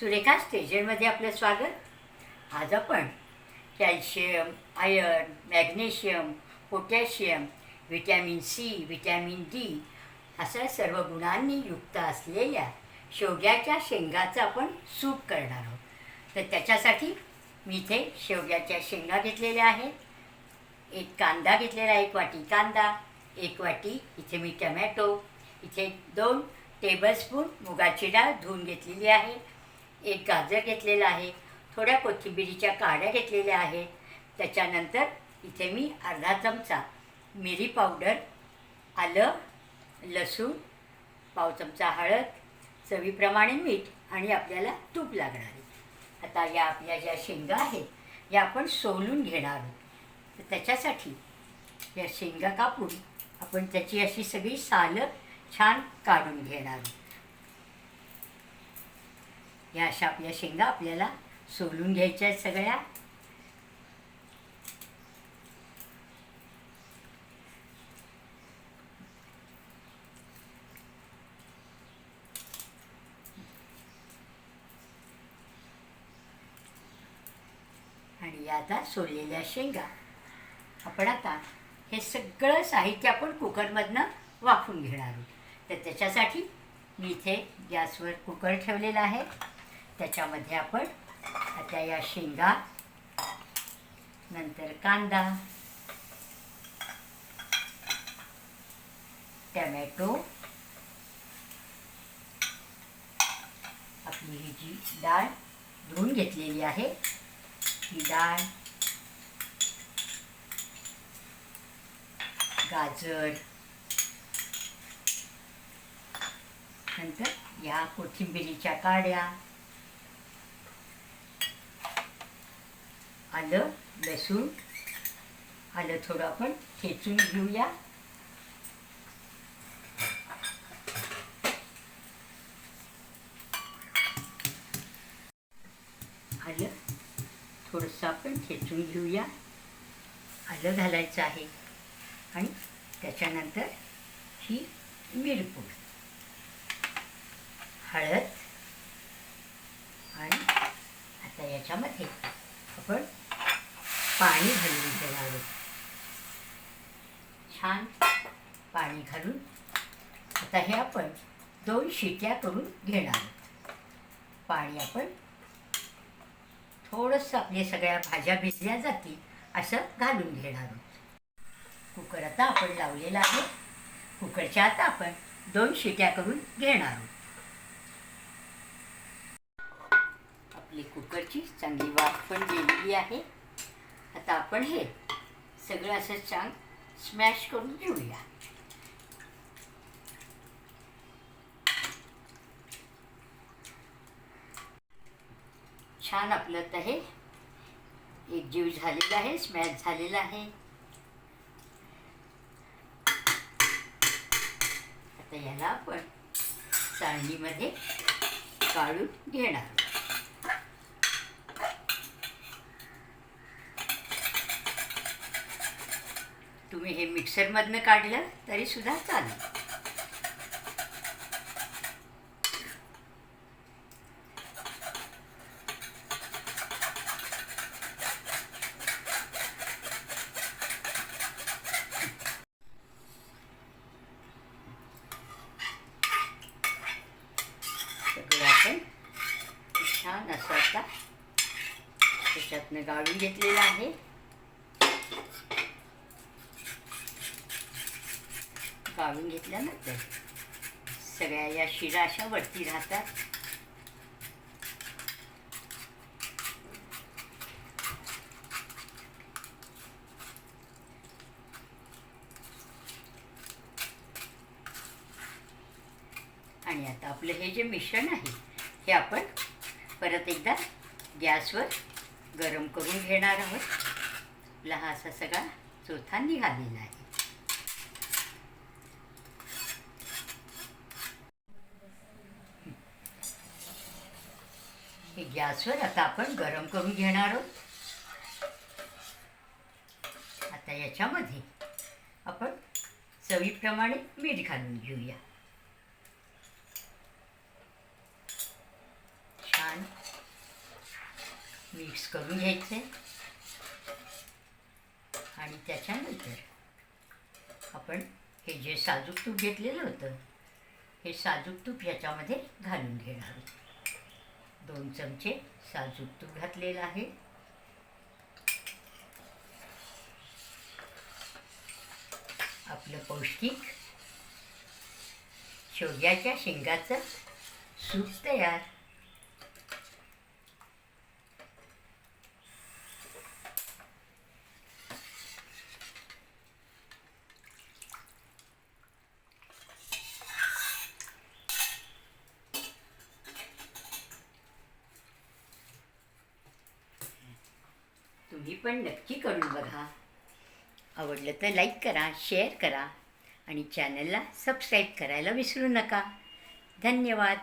सुरेखा स्टेशनमध्ये आपलं स्वागत. आज आपण calcium iron magnesium potassium vitamin C vitamin D अशा सर्व गुणांनी युक्त असलेल्या शेवग्याच्या शेंगाचं आपण सूप करणार आहोत. तर त्याच्यासाठी मी इथे शेवग्याच्या शेंगा घेतलेल्या आहेत. एक कांदा घेतलेला एक वाटी कांदा एक वाटी इथे मी टमॅटो इथे दोन टेबलस्पून मुगाची डाळ धुवून घेतलेली आहे. एक गाजर घेतलेलं आहे थोड्या कोथिंबिरीच्या काड्या घेतलेल्या आहेत. त्याच्यानंतर इथे मी अर्धा चमचा मिरी पावडर आलं लसूण पाव चमचा हळद चवीप्रमाणे मीठ आणि आपल्याला तूप लागणार आहे. आता या आपल्या ज्या शेंगा आहेत या आपण सोलून घेणार आहोत. तर त्याच्यासाठी या शेंगा कापून आपण त्याची अशी सगळी सालं छान काढून घेणार आहोत. या अशा आपल्या शेंगा आपल्याला सोलून घ्यायच्या आहेत सगळ्या. आणि या आता सोललेल्या शेंगा. आपण आता हे सगळं साहित्य आपण कुकरमधनं वाफून घेणार आहोत. तर त्याच्यासाठी मी इथे गॅसवर कुकर ठेवलेला आहे. त्याच्यामध्ये आपण आता या शेंगा नंतर कांदा टमॅटो आपली ही जी डाळ धुवून घेतलेली आहे ही डाळ गाजर नंतर या कोथिंबिरीच्या काड्या आलं लसूण आलं थोडं आपण ठेचून घेऊया. आलं थोडंसं आपण ठेचून घेऊया. आलं घालायचं आहे. आणि त्याच्यानंतर ही मिरपूड. हळद. आणि आता याच्यामध्ये पाणी घालून घेणार आहोत छान पाणी घालून आता हे आपण दोन शिट्या करून घेणार आहोत. पाणी आपण थोडंसं आपल्या सगळ्या भाज्या भिजल्या जातील असं घालून घेणार आहोत. कुकर आता आपण लावलेला आहे. कुकरच्या आता आपण दोन शिट्या करून घेणार आहोत. आपली कुकरची चांगली वाफ पण गेलेली आहे. आता आपण हे सगळं असं छान स्मॅश करून घेऊया. छान आपलं तर हे एक जीव झालेला आहे स्मॅश झालेला आहे. आता याला आपण चाळणीमध्ये काढून घेणार तुम्ही हे मिक्सरमधनं काढलं तरीसुद्धा चालेल. आपण छान असं आता त्याच्यातनं गाळून घेतलेलं आहे. गाळून घेतल्यानंतर सगळ्या या शिरा अशा वरती राहतात. आणि आता आपलं हे जे मिश्रण आहे हे आपण परत एकदा गॅसवर गरम करून घेणार आहोत. आपला हा असा सगळा चोथा निघालेला आहे. गॅसवर आता आपण गरम करून घेणार आहोत. आता याच्यामध्ये आपण चवीप्रमाणे मीठ घालून घेऊया. छान मिक्स करून घ्यायचं. आणि त्याच्यानंतर आपण हे जे साजूक तूप घेतलेलं होतं हे साजूक तूप ह्याच्यामध्ये घालून घेणार आहोत. दोन चमचे साजूक तूप घातलेलं आहे. आपलं पौष्टिक शेवग्याच्या शेंगाचं सूप तयार. तुम्ही पण नक्की करून बघा. आवडलं तर लाईक करा शेअर करा आणि चॅनलला सबस्क्राईब करायला विसरू नका. धन्यवाद.